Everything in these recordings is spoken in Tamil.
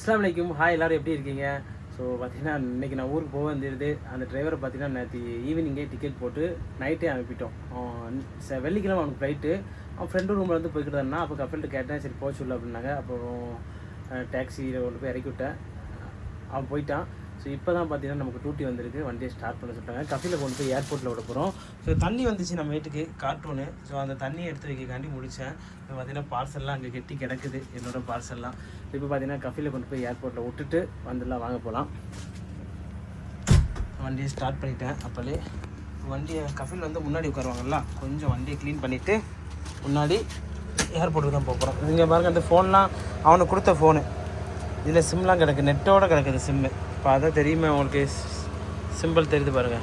அஸ்லாம் வலைக்கும் ஹாய் எல்லாரும் எப்படி இருக்கீங்க? ஸோ பார்த்தீங்கன்னா இன்றைக்கி நான் ஊருக்கு போக வந்துடுது அந்த டிரைவரை பார்த்தீங்கன்னா நேற்று ஈவினிங்கே டிக்கெட் போட்டு நைட்டே அனுப்பிட்டோம். ச- வெள்ளிக்கிழமை அவனுக்கு ஃப்ளைட்டு அவன் ஃப்ரெண்டு ரூமில் வந்து போய்கிட்டு இருந்தான் அப்போ கப்பல்ட்டு கேட்டேன் சரி போக சொல்லு அப்படின்னாங்க. அப்புறம் டாக்ஸியில் கொண்டு போய் இறக்கி விட்டேன். அவன் போயிட்டான். ஸோ இப்போ தான் பார்த்தீங்கன்னா நமக்கு டூட்டி வந்திருக்கு. வண்டியை ஸ்டார்ட் பண்ண சொல்லிட்டாங்க கஃபியில் கொண்டு போய் ஏர்போர்ட்டில் விட போகிறோம் ஸோ தண்ணி வந்துச்சு நம்ம வீட்டுக்கு கார்ட்டூனு. ஸோ அந்த தண்ணியை எடுத்து வைக்கக்காண்டி முடித்தேன் இப்போ பார்த்தீங்கன்னா பார்சல்லாம் அங்கே கெட்டி கிடக்குது. என்னோட பார்சல்லாம் இப்போ பார்த்தீங்கன்னா கஃபியில் கொண்டு போய் ஏர்போர்ட்டில் விட்டுட்டு வந்துடலாம் வாங்க போகலாம் வண்டியை ஸ்டார்ட் பண்ணிட்டேன். அப்போலே வண்டியை கஃபில் வந்து முன்னாடி உட்காருவாங்கல்ல கொஞ்சம் வண்டியை க்ளீன் பண்ணிவிட்டு முன்னாடி ஏர்போர்ட்டுக்கு தான் போக போகிறோம் இங்கே பாருங்கள் அந்த ஃபோன்லாம் அவனுக்கு கொடுத்த ஃபோனு இதில் சிம்லாம் கிடக்கு. நெட்டோடு கிடக்குது சிம்மு இப்போ அதான் தெரியுமே உங்களுக்கு. சிம்பிள் தெரியுது பாருங்க.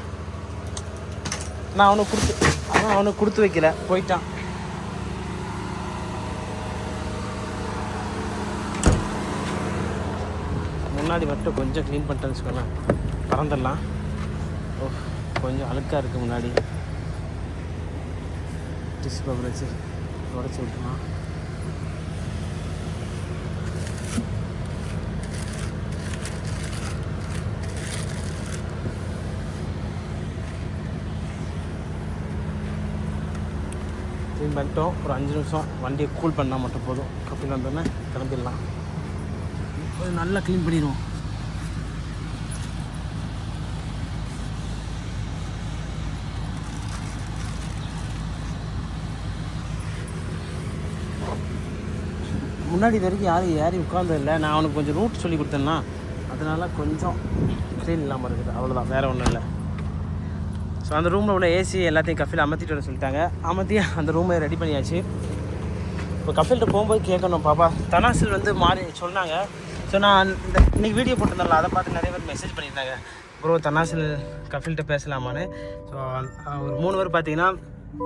நான் அவனுக்கு கொடுத்து ஆனால் அவனுக்கு கொடுத்து வைக்கல. போயிட்டான். முன்னாடி மட்டும் கொஞ்சம் க்ளீன் பண்ணிட்டேன்னு வச்சுக்கோங்களேன். பறந்துடலாம். ஓ கொஞ்சம் அழுக்காக இருக்குது முன்னாடி. டிஷ் பேப்பர் வச்சு உடச்சி விட்டுலாம் பண்ணிட்டோம். ஒரு அஞ்சு நிமிஷம். வண்டியை கூல் பண்ணால் மட்டும் போதும். கப்பில் வந்தோடனே கிளம்பிடலாம். கொஞ்சம் நல்லா க்ளீன் பண்ணிடுவோம். முன்னாடி வரைக்கும் யாரும் ஏறி உட்காந்ததில்லை நான் அவனுக்கு கொஞ்சம் ரூட் சொல்லி கொடுத்தேன்னா அதனால் கொஞ்சம் க்ளீன் இல்லாமல் இருக்குது. அவ்வளோதான் வேறு ஒன்றும் இல்லை. ஸோ அந்த ரூமில் உள்ள ஏசி எல்லாத்தையும் கஃபில் அமர்த்திட்டு வர சொல்லிட்டாங்க. அமர்த்தி அந்த ரூமை ரெடி பண்ணியாச்சு. இப்போ கஃபில்கிட்ட போகும்போது கேட்கணும் பாப்பா. தனாசில் வந்து மாறி சொன்னாங்க. ஸோ நான் இந்த இன்றைக்கி வீடியோ போட்டிருந்தேன்ல அதை பார்த்து நிறைய பேர் மெசேஜ் பண்ணியிருந்தாங்க. ப்ரோ தனாசில் கஃபில்கிட்ட பேசலாமான்னு? ஸோ ஒரு மூணு பேர் பார்த்தீங்கன்னா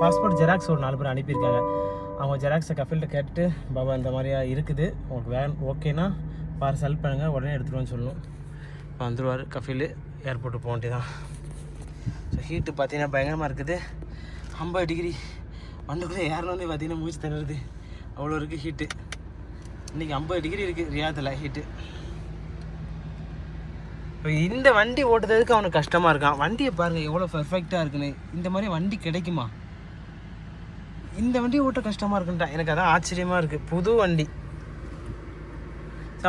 பாஸ்போர்ட் ஜெராக்ஸ் ஒரு நாலு பேர் அனுப்பியிருக்காங்க. அவங்க ஜெராக்ஸை கஃபில்கிட்ட கேட்டுட்டு பாபா இந்த மாதிரியா இருக்குது. உங்களுக்கு வேன் ஓகேன்னா பார் செல் பண்ணுங்கள் உடனே எடுத்துருவேன்னு சொல்லணும். இப்போ வந்துடுவார் கஃபில் ஏர்போர்ட்டு போக வேண்டியதான் ஹீட்டு பார்த்தீங்கன்னா பயங்கரமாக இருக்குது. ஐம்பது டிகிரி வண்டுக்குள்ளே ஏறணுன்னே பார்த்தீங்கன்னா மூச்சு திணறுது. அவ்வளோ இருக்குது ஹீட்டு இன்றைக்கி ஐம்பது டிகிரி இருக்குது ரியாத்தில் ஹீட்டு இப்போ இந்த வண்டி ஓட்டுறதுக்கு அவனுக்கு கஷ்டமாக இருக்கான். வண்டியை பாருங்கள் எவ்வளோ பர்ஃபெக்டாக இருக்குன்னு. இந்த மாதிரி வண்டி கிடைக்குமா? இந்த வண்டி ஓட்ட கஷ்டமாக இருக்குன்ட்டான் எனக்கு அதான் ஆச்சரியமாக இருக்குது புது வண்டி.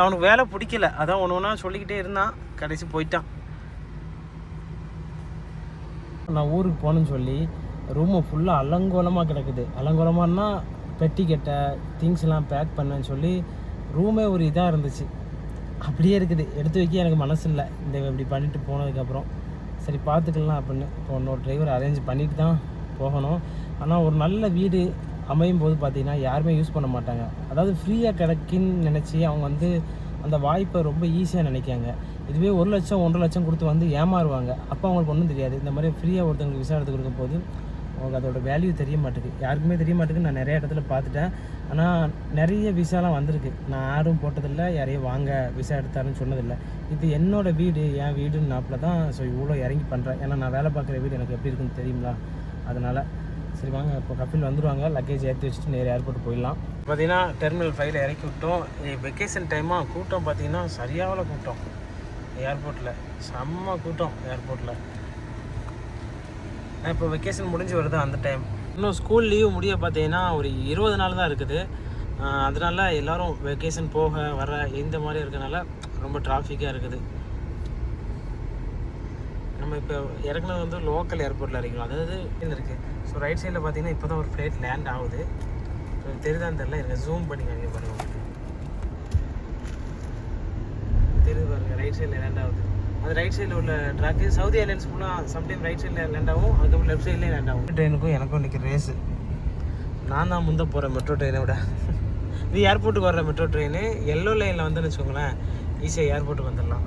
அவனுக்கு வேலை பிடிக்கல. அதான் ஒன்று ஒன்றா சொல்லிக்கிட்டே இருந்தான். கடைசி போயிட்டான். நான் ஊருக்கு போகணுன்னு சொல்லி ரூமை ஃபுல்லாக அலங்கோலமாக கிடக்குது. அலங்கோலமானா பெட்டி கெட்ட திங்ஸ்லாம் பேக் பண்ணேன்னு சொல்லி ரூமே ஒரு இதாக இருந்துச்சு. அப்படியே இருக்குது. எடுத்து வைக்க எனக்கு மனசு இல்லை. இந்த இப்படி பண்ணிட்டு போனதுக்கப்புறம் சரி பார்த்துக்கலாம் அப்படின்னு. இப்போ இன்னொரு டிரைவர் அரேஞ்ச் பண்ணிட்டு தான் போகணும். ஆனால் ஒரு நல்ல வீடு அமையும் போது பார்த்தீங்கன்னா யாருமே யூஸ் பண்ண மாட்டாங்க. அதாவது ஃப்ரீயாக கிடைக்குன்னு நினச்சி அவங்க வந்து அந்த வாய்ப்பை ரொம்ப ஈஸியாக நினைக்காங்க. இதுவே ஒரு லட்சம் ஒன்றரை லட்சம் கொடுத்து வந்து ஏமாறுவாங்க. அப்போ அவங்களுக்கு ஒன்றும் தெரியாது. இந்த மாதிரி ஃப்ரீயாக ஒருத்தவங்களுக்கு விசா எடுத்து கொடுக்கும் போது அவங்களுக்கு அதோட வேல்யூ தெரிய மாட்டேங்குது யாருக்குமே தெரிய மாட்டேங்குது நான் நிறைய இடத்துல பார்த்துட்டேன். ஆனால் நிறைய விசாலாம் வந்திருக்கு. நான் யாரும் போட்டதில்லை யாரையும் வாங்க விசா எடுத்தாருன்னு சொன்னதில்லை. இது என்னோட வீடு என் வீடுன்னு நாப்பில் தான் ஸோ இவ்வளோ இறங்கி பண்ணுறேன் ஏன்னா நான் வேலை பார்க்குற வீடு எனக்கு எப்படி இருக்குன்னு தெரியுங்களா அதனால் சரி வாங்க இப்போ கபில் வந்துடுவாங்க லக்கேஜ் ஏற்றி வச்சுட்டு நேர் ஏர்போர்ட் போயிடலாம். பார்த்தீங்கன்னா டெர்மினல் ஃபைவ்ல இறக்கி விட்டோம். வெக்கேஷன் டைமாக கூட்டம் பார்த்தீங்கன்னா சரியான கூட்டம். ஏர்போர்ட்டில் செம்ம கூட்டம் ஏர்போர்ட்டில் இப்போ வெக்கேஷன் முடிஞ்சு வருது அந்த டைம் இன்னும் ஸ்கூல் லீவ் முடிய பார்த்தீங்கன்னா ஒரு இருபது நாள் தான் இருக்குது. அதனால எல்லோரும் வெக்கேஷன் போக வர இந்த மாதிரி இருக்கனால ரொம்ப டிராஃபிக்காக இருக்குது. நம்ம இப்போ இறக்குனது வந்து லோக்கல் ஏர்போர்ட்டில் இறக்கலாம் அதாவது இருக்குது ஸோ ரைட் சைடில் பார்த்தீங்கன்னா இப்போ தான் ஒரு ஃப்ளைட் லேண்ட் ஆகுது. ஸோ தெரியுதான்னு தெரியல. எனக்கு ஜூம் பண்ணி காமிக்க பாருங்க உங்களுக்கு தெரியுது பாருங்க ரைட் சைடில் லேண்ட் ஆகுது. அந்த ரைட் சைடில் உள்ள ட்ராக்கு சவுதி ஏர்லைன்ஸ் ஃபுல்லாக சம்டைம் ரைட் சைடில் லேண்ட் ஆகும் அதுக்கப்புறம் லெஃப்ட் சைட்லேயே லேண்ட் ஆகும். ட்ரெயினுக்கும் எனக்கும் இன்றைக்கி ரேஸு நான் தான் முந்த போகிறேன் மெட்ரோ ட்ரெயினை விட. இது ஏர்போர்ட்டுக்கு வர்ற மெட்ரோ ட்ரெயின் எல்லோ லைனில் வந்துன்னு வச்சுக்கோங்களேன் ஈஸியாக ஏர்போர்ட்டுக்கு வந்துடலாம்.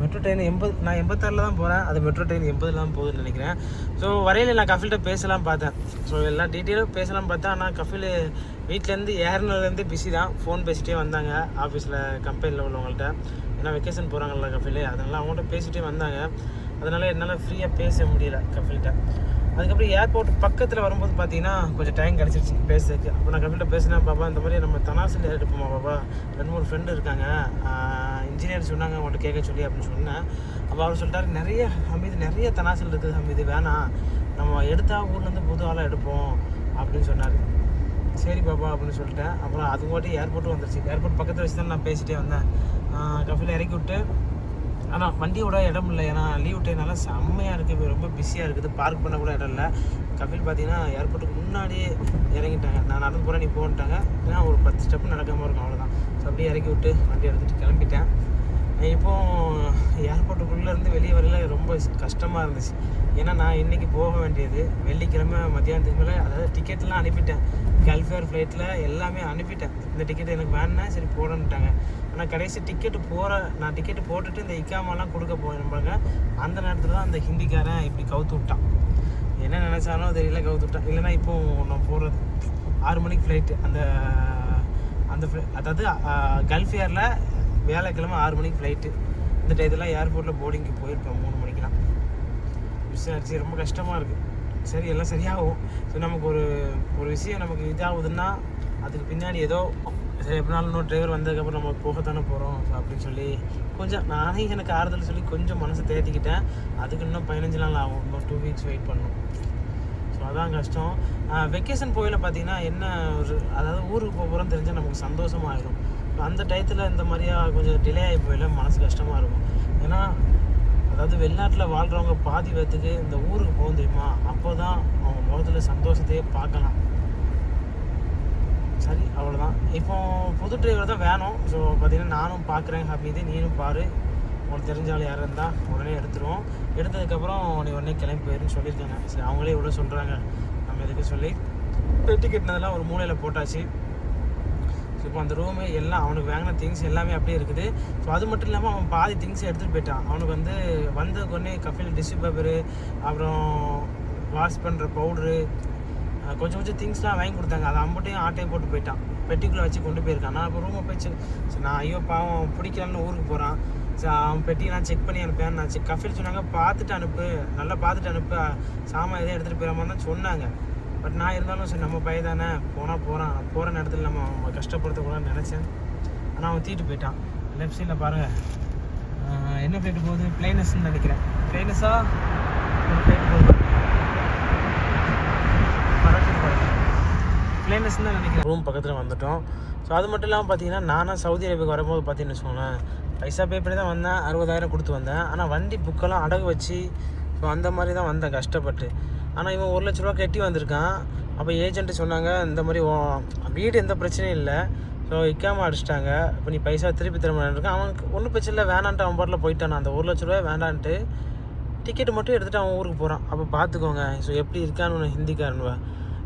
மெட்ரோ ட்ரெயின் எண்பது நான் எண்பத்தாறில் தான் போகிறேன் அது மெட்ரோ ட்ரெயின் எண்பதுல தான் போகுதுன்னு நினைக்கிறேன். ஸோ வரையில் நான் கஃபில்கிட்ட பேசலாம் பார்த்தேன். ஸோ எல்லா டீட்டெயிலும் பேசலாம் பார்த்தேன். ஆனால் கஃபில் வீட்டிலேருந்து ஏர்னலேருந்து பிஸி தான். ஃபோன் பேசிகிட்டே வந்தாங்க. ஆஃபீஸில் கம்பெனியில் உள்ளவங்கள்ட்ட. ஏன்னா வெக்கேஷன் போகிறாங்கல்ல கஃபில் அதனால் அவங்கள்ட்ட பேசிகிட்டே வந்தாங்க. அதனால் என்னால் ஃப்ரீயாக பேச முடியல கஃபில்கிட்ட அதுக்கப்புறம் ஏர்போர்ட் பக்கத்தில் வரும்போது பார்த்தீங்கன்னா கொஞ்சம் டைம் கிடச்சிருச்சு பேசுறதுக்கு. அப்போ நான் கம்ப்யூட்டர் பேசினேன் பாபா இந்த மாதிரி நம்ம தனாசில் எடுப்போமா பாப்பா ரெண்டு மூணு ஃப்ரெண்டு இருக்காங்க. இன்ஜினியர் சொன்னாங்க அவங்கள்ட்ட கேட்க சொல்லி அப்படின்னு சொன்னேன். அப்போ அவர் சொல்லிட்டாரு நிறைய ஹமீது நிறைய தனாசில் இருக்குது ஹமீது வேணாம். நம்ம எடுத்தால் ஊர்லேருந்து புது ஆளாக எடுப்போம். அப்படின்னு சொன்னார். சரி பாப்பா அப்படின்னு சொல்லிட்டேன். அப்புறம் அது மட்டும் ஏர்போர்ட்டும் வந்துருச்சு. ஏர்போர்ட் பக்கத்தில் வச்சு தான் நான் பேசிட்டே வந்தேன். கஃபில் இறக்கி விட்டு. ஆனால் வண்டியோட இடம் இல்லை. ஏன்னா லீவ் டைம்னால செம்மையாக இருக்குது ரொம்ப பிஸியாக இருக்குது. பார்க் பண்ண கூட இடம் இல்லை. கபில் பார்த்தீங்கன்னா ஏர்போர்ட்டுக்கு முன்னாடியே இறங்கிட்டாங்க. நான் நடந்து போகிறேன் நீ போன்ட்டாங்க. ஏன்னா ஒரு பத்து ஸ்டெப் நடக்காமல் இருக்கும். அவ்வளோதான் ஸோ அப்படியே இறக்கி விட்டு வண்டி எடுத்துகிட்டு கிளம்பிட்டேன். இப்போ ஏர்போர்ட்டுக்குள்ளேருந்து வெளியே வரல ரொம்ப கஷ்டமாக இருந்துச்சு. ஏன்னா நான் இன்றைக்கி போக வேண்டியது வெள்ளிக்கிழமை மத்தியானத்துக்கு மேலே. அதாவது டிக்கெட்லாம் அனுப்பிட்டேன். கல்ஃபேர் ஃப்ளைட்டில் எல்லாமே அனுப்பிட்டேன். இந்த டிக்கெட் எனக்கு வேணுன்னா சரி போடன்ட்டாங்க. ஆனால் கடைசி டிக்கெட்டு போகிற நான் டிக்கெட்டு போட்டுட்டு இந்த இக்காமெல்லாம் கொடுக்க போயிருப்பாங்க அந்த நேரத்தில் தான் அந்த ஹிந்திக்காரன் இப்படி கவுத்து விட்டான். என்ன நினச்சானோ தெரியல கவுத்து விட்டான். இல்லைனா இப்போ நான் போகிறது ஆறு மணிக்கு ஃப்ளைட்டு அந்த அந்த அதாவது கல்ஃப் ஏரில் வியாழக்கிழமை ஆறு மணிக்கு ஃப்ளைட்டு இந்த டயத்தில் ஏர்போர்ட்டில் போர்டிங்க்கு போயிருப்பேன் மூணு மணிக்கெலாம் மிஸ் ரொம்ப கஷ்டமாக இருக்குது சரி எல்லாம் சரியாகும். ஸோ நமக்கு ஒரு ஒரு விஷயம் நமக்கு இதாகுதுன்னா அதுக்கு பின்னாடி ஏதோ சரி எப்படினாலும் இன்னொரு டிரைவர் வந்ததுக்கப்புறம் நம்ம போகத்தானே போகிறோம் ஸோ அப்படின்னு சொல்லி கொஞ்சம் நானே எனக்கு ஆறுதல் சொல்லி கொஞ்சம் மனசை தேத்திக்கிட்டேன். அதுக்கு இன்னும் பதினஞ்சு நாள் ஆகும். இன்னும் டூ வீக்ஸ் வெயிட் பண்ணணும். ஸோ அதான் கஷ்டம். வெக்கேஷன் போயில பார்த்தீங்கன்னா என்ன ஒரு அதாவது ஊருக்கு போக போகிறோம் தெரிஞ்சால் நமக்கு சந்தோஷமாயிடும் அந்த டயத்தில் இந்த மாதிரியா கொஞ்சம் டிலே ஆகி போயில மனசு கஷ்டமாக இருக்கும். ஏன்னா அதாவது வெளிநாட்டில் வாழ்கிறவங்க பாதி பேர்த்துக்கு இந்த ஊருக்கு போகும் தெரியுமா? அப்போ தான் அவங்க முகத்தில் சந்தோஷத்தையே பார்க்கலாம். சரி அவ்வளோதான் இப்போ புது டிரைவர் தான் வேணும். ஸோ பார்த்தீங்கன்னா நானும் பார்க்குறேன் ஹாப்பிது நீனும் பாரு. உனக்கு தெரிஞ்ச ஆள் இருந்தால் உடனே எடுத்துருவோம். எடுத்ததுக்கப்புறம் நீ உடனே கிளம்பி போயிருன்னு சொல்லியிருக்காங்க. சரி அவங்களே இவ்வளோ சொல்கிறாங்க நம்ம எதுக்கு சொல்லி டிக்கெட்னதெல்லாம் ஒரு மூலையில் போட்டாச்சு. இப்போ அந்த ரூமு எல்லாம் அவனுக்கு வாங்கின திங்ஸ் எல்லாமே அப்படியே இருக்குது. ஸோ அது மட்டும் இல்லாமல் அவன் பாதி திங்ஸ் எடுத்துகிட்டு போயிட்டான். அவனுக்கு வந்து வந்த உடனே கஃபில் டிஷ்யூ பேப்பரு அப்புறம் வாஷ் பண்ணுற பவுட்ரு கொஞ்சம் கொஞ்சம் திங்ஸ்லாம் வாங்கி கொடுத்தாங்க. அதை அம்பட்டையும் ஆட்டையும் போட்டு போயிட்டான். பெட்டிக்குள்ளே வச்சு கொண்டு போயிருக்கான். நான் இப்போ ரூமை போய் சரி நான் ஐயோ பாவம் பிடிக்கலான்னு ஊருக்கு போகிறான் சரி அவன் பெட்டியெல்லாம் செக் பண்ணி அனுப்பேன் நான் செக் கஃபில் சொன்னாங்க பார்த்துட்டு அனுப்பு. நல்லா பார்த்துட்டு அனுப்பு. சாமான் எதையும் எடுத்துகிட்டு போயிடாமல் தான் சொன்னாங்க. பட் நான் இருந்தாலும் சரி நம்ம பையன் தானே போனால் போகிறான் போகிற நேரத்தில் நம்ம அவன் கஷ்டப்படுத்தக்கூடாதுன்னு நினச்சேன். ஆனால் அவன் தீட்டு போயிட்டான். லெஃப்ட் சைடில் பாருங்கள் என்ன ஃப்ளைட்டு போகுது? பிளைனஸ்ன்னு நினைக்கிறேன். பிளைனஸா ஒரு ஃப்ளைட் போகுது. பிளேனஸ் தான் நினைக்கிறேன். ரூம் பக்கத்தில் வந்துட்டோம். ஸோ அது மட்டும் இல்லாமல் பார்த்தீங்கன்னா நானும் சவுதி அரேபியாவுக்கு வரும்போது பார்த்தீங்கன்னு வச்சுக்கோங்களேன் பைசா பே பண்ணி தான் வந்தேன். அறுபதாயிரம் கொடுத்து வந்தேன். ஆனால் வண்டி புக்கெல்லாம் அடகு வச்சு ஸோ அந்த மாதிரி தான் வந்தேன் கஷ்டப்பட்டு. ஆனால் இவன் ஒரு லட்ச ரூபா கட்டி வந்திருக்கான். அப்போ ஏஜென்ட்டு சொன்னாங்க இந்த மாதிரி வீடு எந்த பிரச்சனையும் இல்லை. ஸோ விற்காமல் அடிச்சிட்டாங்க. இப்போ நீ பைசா திருப்பி தர இருக்கான். அவனுக்கு ஒன்றும் பிரச்சனை இல்லை. வேணான்ட்டு அவன் பாட்டில் போயிட்டான். அந்த ஒரு லட்ச ரூபாய் வேண்டான்ட்டு டிக்கெட் மட்டும் எடுத்துகிட்டு அவன் ஊருக்கு போகிறான் அப்போ பார்த்துக்கோங்க ஸோ எப்படி இருக்கான்னு உன்னை ஹிந்திக்காரனுவ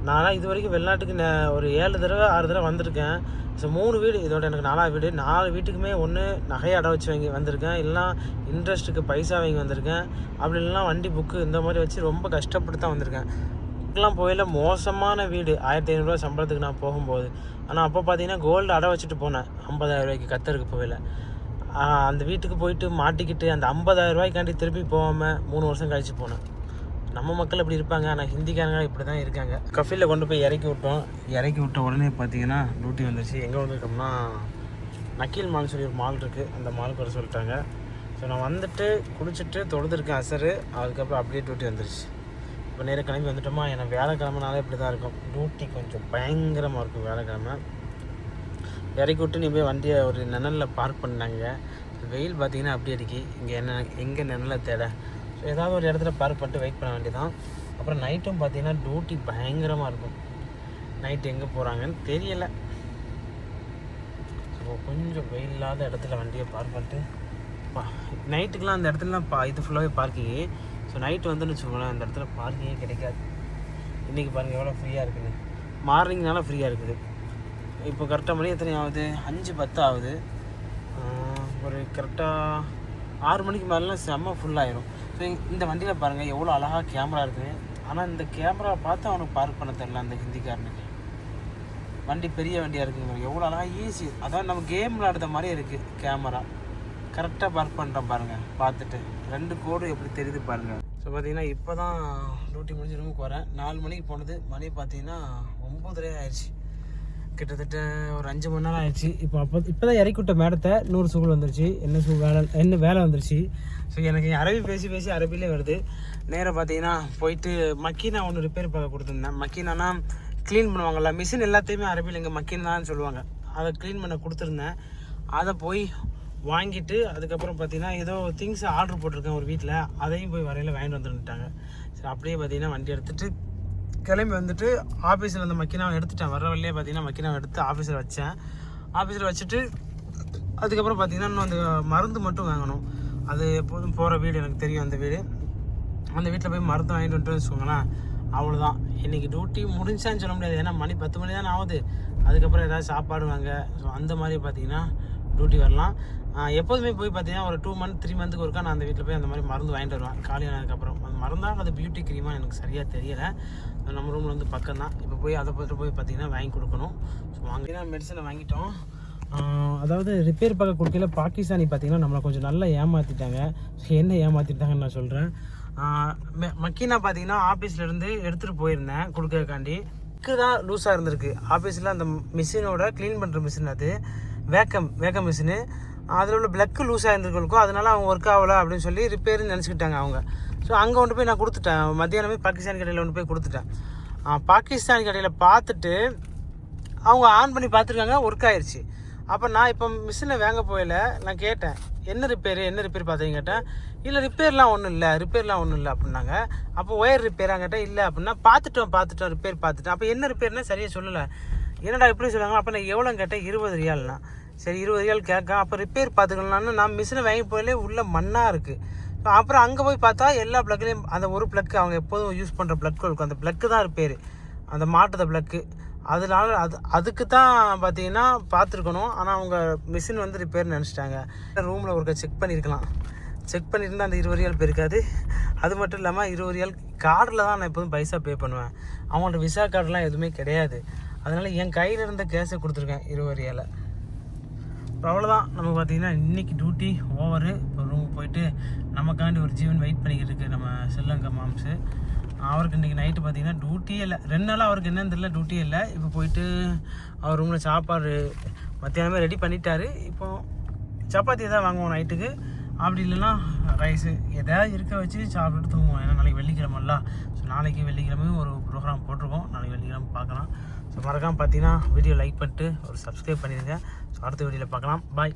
நானாக இது வரைக்கும் வெளிநாட்டுக்கு நே- ஒரு ஏழு தடவை ஆறு தடவை வந்திருக்கேன். ஸோ மூணு வீடு இதோட எனக்கு நாலாவது வீடு. நாலு வீட்டுக்குமே ஒன்று நகையை அடை வச்சு வாங்கி வந்திருக்கேன். இல்லைனா இன்ட்ரெஸ்ட்டுக்கு பைசா வாங்கி வந்திருக்கேன். அப்படி இல்லைனா வண்டி புக்கு இந்த மாதிரி வச்சு ரொம்ப கஷ்டப்பட்டு தான் வந்திருக்கேன். புக்கெலாம் போயில மோசமான வீடு. ஆயிரத்தி ஐநூறுரூவா சம்பளத்துக்கு நான் போகும்போது. ஆனால் அப்போ பார்த்தீங்கன்னா கோல்டு அடை வச்சுட்டு போனேன். ஐம்பதாயிரம் ரூபாய்க்கு கத்தருக்கு போயில அந்த வீட்டுக்கு போயிட்டு மாட்டிக்கிட்டு அந்த 50000 ரூபாய்க்காண்டி திருப்பி போகாமல் மூணு வருஷம் கழித்து போனேன். நம்ம மக்கள் இப்படி இருப்பாங்க? ஆனால் ஹிந்திக்காரங்க இப்படி தான் இருக்காங்க. கஃபிலில் கொண்டு போய் இறக்கி விட்டோம். இறக்கி விட்ட உடனே பார்த்தீங்கன்னா டியூட்டி வந்துருச்சு. எங்கே வந்திருக்கோம்னா நக்கீல் மால் சொல்லி ஒரு மால் இருக்குது அந்த மாலுக்கு வர சொல்லிட்டாங்க. ஸோ நான் வந்துட்டு குளிச்சுட்டு தொழுதுருக்கேன் அசரு. அதுக்கப்புறம் அப்படியே டியூட்டி வந்துருச்சு. இப்போ நேராக கிளம்பி வந்துட்டோமா? ஏன்னா வேலைக்கிழமைனாலே இப்படி தான் இருக்கும். டியூட்டி கொஞ்சம் பயங்கரமாக இருக்கும் வேலைக்கிழமை இறக்கி விட்டு நீ போய் வண்டியை ஒரு நிழலில் பார்க் பண்ணாங்க வெயில் பார்த்தீங்கன்னா அப்படி அடிக்கி. இங்கே என்ன எங்கே நிழலை தேட? ஏதாவது ஒரு இடத்துல பார்க் பண்ணிட்டு வெயிட் பண்ண வேண்டியதான் அப்புறம் நைட்டும் பார்த்தீங்கன்னா டியூட்டி பயங்கரமாக இருக்கும். நைட் எங்கே போகிறாங்கன்னு தெரியலை. ஸோ கொஞ்சம் வெயில் இல்லாத இடத்துல வண்டியை பார்க் பண்ணிட்டு பா நைட்டுக்கெலாம் அந்த இடத்துலலாம் பா இது ஃபுல்லாகவே பார்க்கிங்கு ஸோ நைட்டு வந்துன்னு வச்சுக்கோங்களேன் அந்த இடத்துல பார்க்கிங்கே கிடைக்காது. இன்றைக்கி பாருங்கள் எவ்வளோ ஃப்ரீயாக இருக்குது மார்னிங்னால ஃப்ரீயாக இருக்குது. இப்போ கரெக்டாக மணி எத்தனை ஆகுது? அஞ்சு பத்து ஆகுது. ஒரு கரெக்டாக ஆறு மணிக்கு மேலாம் செம்ம ஃபுல்லாயிரும் இந்த வண்டியில் பாருங்கள் எவ்வளோ அழகாக கேமரா இருக்குது ஆனால் இந்த கேமரா பார்த்து அவனுக்கு பார்க் பண்ண தெரில அந்த ஹிந்திக்காரனுக்கு. வண்டி பெரிய வண்டியாக இருக்குங்க. எவ்வளோ அழகாக ஈஸி அதான் நம்ம கேம் விளாடுற மாதிரி இருக்குது கேமரா கரெக்டாக பார்க் பண்ணுறோம் பாருங்கள் பார்த்துட்டு. ரெண்டு கோடு எப்படி தெரியுது பாருங்கள் ஸோ பார்த்தீங்கன்னா இப்போ தான் டியூட்டி முடிஞ்சு ரூமுக்கு வரேன் நாலு மணிக்கு போனது. மணி பார்த்தீங்கன்னா ஒம்பதரை ஆயிடுச்சு. கிட்டத்தட்ட ஒரு அஞ்சு மணி நேரம் ஆயிடுச்சு. இப்போ அப்போ இப்போ தான் இறக்கி விட்ட மேடத்தை நூறு சுகுல் வந்துருச்சு. என்ன சுகு வேலை என்ன வேலை வந்துருச்சு. ஸோ எனக்கு அரபி பேசி பேசி அரபிலே வருது. நேராக பார்த்தீங்கன்னா போயிட்டு மக்கீனா ஒன்று ரிப்பேர் பார்க்க கொடுத்துருந்தேன். மக்கீனானா க்ளீன் பண்ணுவாங்கள்ல மிஷின் எல்லாத்தையுமே அரபியில் இங்கே மக்கீன் தான் சொல்லுவாங்க. அதை க்ளீன் பண்ண கொடுத்துருந்தேன். அதை போய் வாங்கிட்டு அதுக்கப்புறம் பார்த்தீங்கன்னா ஏதோ திங்ஸ் ஆர்டர் போட்டிருக்கேன் ஒரு வீட்டில். அதையும் போய் வரையில் வாங்கிட்டு வந்துட்டாங்க. சரி அப்படியே பார்த்தீங்கன்னா வண்டி எடுத்துகிட்டு கிளம்பி வந்துட்டு ஆஃபீஸில் அந்த மக்கினாவை எடுத்துட்டேன். வர வழியே பார்த்தீங்கன்னா மக்கினாவை எடுத்து ஆஃபீஸில் வச்சேன். ஆஃபீஸில் வச்சுட்டு அதுக்கப்புறம் பார்த்தீங்கன்னா இன்னும் அந்த மருந்து மட்டும் வாங்கணும். அது எப்போதும் போகிற வீடு எனக்கு தெரியும் அந்த வீடு. அந்த வீட்டில் போய் மருந்து வாங்கிட்டு வந்துட்டு வச்சுக்கோங்களேன். அவ்வளோதான் இன்றைக்கி டியூட்டி முடிஞ்சான்னு சொல்ல முடியாது. ஏன்னா மணி பத்து மணி தானே ஆகுது. அதுக்கப்புறம் ஏதாவது சாப்பாடு வாங்க. ஸோ அந்த மாதிரி பார்த்தீங்கன்னா டியூட்டி வரலாம். எப்போதுமே போய் பார்த்தீங்கன்னா ஒரு டூ மந்த் த்ரீ மந்த்துக்கு ஒருக்கா நான் அந்த வீட்டில் போய் அந்த மாதிரி மருந்து வாங்கிட்டு வருவேன். காலியானதுக்கப்புறம் அந்த மருந்தாக அது பியூட்டி க்ரீமாக எனக்கு சரியாக தெரியலை. நம்ம ரூமில் வந்து பக்கம் தான் இப்போ போய் அதை பார்த்துட்டு போய் பார்த்தீங்கன்னா வாங்கி கொடுக்கணும். ஸோ வாங்கினா மெடிசனை வாங்கிட்டோம். அதாவது ரிப்பேர் பார்க்க கொடுக்கல பாகிஸ்தானி பார்த்தீங்கன்னா நம்மளை கொஞ்சம் நல்லா ஏமாற்றிட்டாங்க என்ன ஏமாற்றிட்டாங்கன்னு நான் சொல்கிறேன் மக்கீனா பார்த்தீங்கன்னா ஆஃபீஸ்லேருந்து எடுத்துகிட்டு போயிருந்தேன் கொடுக்கறதுக்காண்டி. ப்ளக்கு தான் லூஸாக இருந்திருக்கு. ஆஃபீஸில் அந்த மிஷினோட க்ளீன் பண்ணுற மிஷின் அது. வேக்கம் வேக்கம் மிஷினு அதில் உள்ள பிளக்கு லூஸ் இருந்திருக்கும் அதனால அவங்க ஒர்க் ஆகலை அப்படின்னு சொல்லி ரிப்பேர்னு நினச்சிக்கிட்டாங்க அவங்க. ஸோ அங்கே கொண்டு போய் நான் கொடுத்துட்டேன். மத்தியானமே பாகிஸ்தான் கடையில் கொண்டு போய் கொடுத்துட்டேன். பாகிஸ்தான் கடையில் பார்த்துட்டு அவங்க ஆன் பண்ணி பார்த்துருக்காங்க ஒர்க் ஆயிடுச்சு அப்போ நான் இப்போ மிஷினை வாங்க போயில நான் கேட்டேன் என்ன ரிப்பேர் என்ன ரிப்பேர் பார்த்தீங்க கேட்டேன். இல்லை ரிப்பேர்லாம் ஒன்றும் இல்லை. ரிப்பேர்லாம் ஒன்றும் இல்லை அப்படின்னாங்க. அப்போ ஒயர் ரிப்பேராக கேட்டேன் இல்லை அப்படின்னா பார்த்துட்டோம் பார்த்துட்டோம் ரிப்பேர் பார்த்துட்டோம். அப்போ என்ன ரிப்பேர்னா சரியாக சொல்லலை. என்னடா இப்படி சொல்லுவாங்க அப்போ நான் எவ்வளோ கேட்டேன் இருபது ரியால்னா. சரி இருபது ரியால் கேட்க அப்போ ரிப்பேர் பார்த்துக்கலாம்னு நான் மிஷினை வாங்கி போயிலே உள்ள மண்ணாக இருக்குது அப்புறம் அங்கே போய் பார்த்தா எல்லா ப்ளக்லேயும் அந்த ஒரு ப்ளக்கு அவங்க எப்போதும் யூஸ் பண்ணுற ப்ளக்கு இருக்கும். அந்த ப்ளக்கு தான் ரிப்பேர் அந்த மாட்டுத ப்ளக்கு அதனால அது அதுக்கு தான் பார்த்தீங்கன்னா பார்த்துருக்கணும். ஆனால் அவங்க மிஷின் வந்து ரிப்பேர்னு நினச்சிட்டாங்க. ரூமில் ஒருக்க செக் பண்ணியிருக்கலாம் செக் பண்ணியிருந்தா அந்த இருபது ரியால் போயிருக்காது. அது மட்டும் இல்லாமல் இருபது ரியால் கார்டில் தான் நான் எப்போதும் பைசா பே பண்ணுவேன். அவங்கள்ட்ட விசா கார்டெலாம் எதுவுமே கிடையாது. அதனால் என் கையில் இருந்த கேஸை கொடுத்துருக்கேன் இருபது ரியாலை இப்போ அவ்வளோதான் நம்ம பார்த்தீங்கன்னா இன்றைக்கி டியூட்டி ஓவரு இப்போ ரூம் போயிட்டு நமக்காண்டி ஒரு ஜீவன் வெயிட் பண்ணிக்கிட்டு இருக்கு நம்ம செல்லங்கம் மாம்ஸு அவருக்கு இன்றைக்கி நைட்டு பார்த்தீங்கன்னா டியூட்டியே இல்லை. ரெண்டு நாளாக அவருக்கு என்னன்னு தெரியல டியூட்டியே இல்லை. இப்போ போயிட்டு அவர் ரூமில் சாப்பாடு மத்தியானமே ரெடி பண்ணிட்டாரு. இப்போ சப்பாத்தி தான் வாங்குவோம் நைட்டுக்கு அப்படி இல்லைன்னா ரைஸு எதாவது இருக்க வச்சு சாப்பிட்டுட்டு தூங்குவோம். ஏன்னா நாளைக்கு வெள்ளிக்கிழமெல்லாம் ஸோ நாளைக்கு வெள்ளிக்கிழமையும் ஒரு ப்ரோக்ராம் போட்டிருக்கோம். நாளைக்கு வெள்ளிக்கிழமை பார்க்கலாம். ஸோ மறக்காமல் பார்த்தீங்கன்னா வீடியோ லைக் பண்ணிட்டு ஒரு சப்ஸ்கிரைப் பண்ணிடுங்க. ஸோ அடுத்த வீடியோவில் பார்க்கலாம். பாய்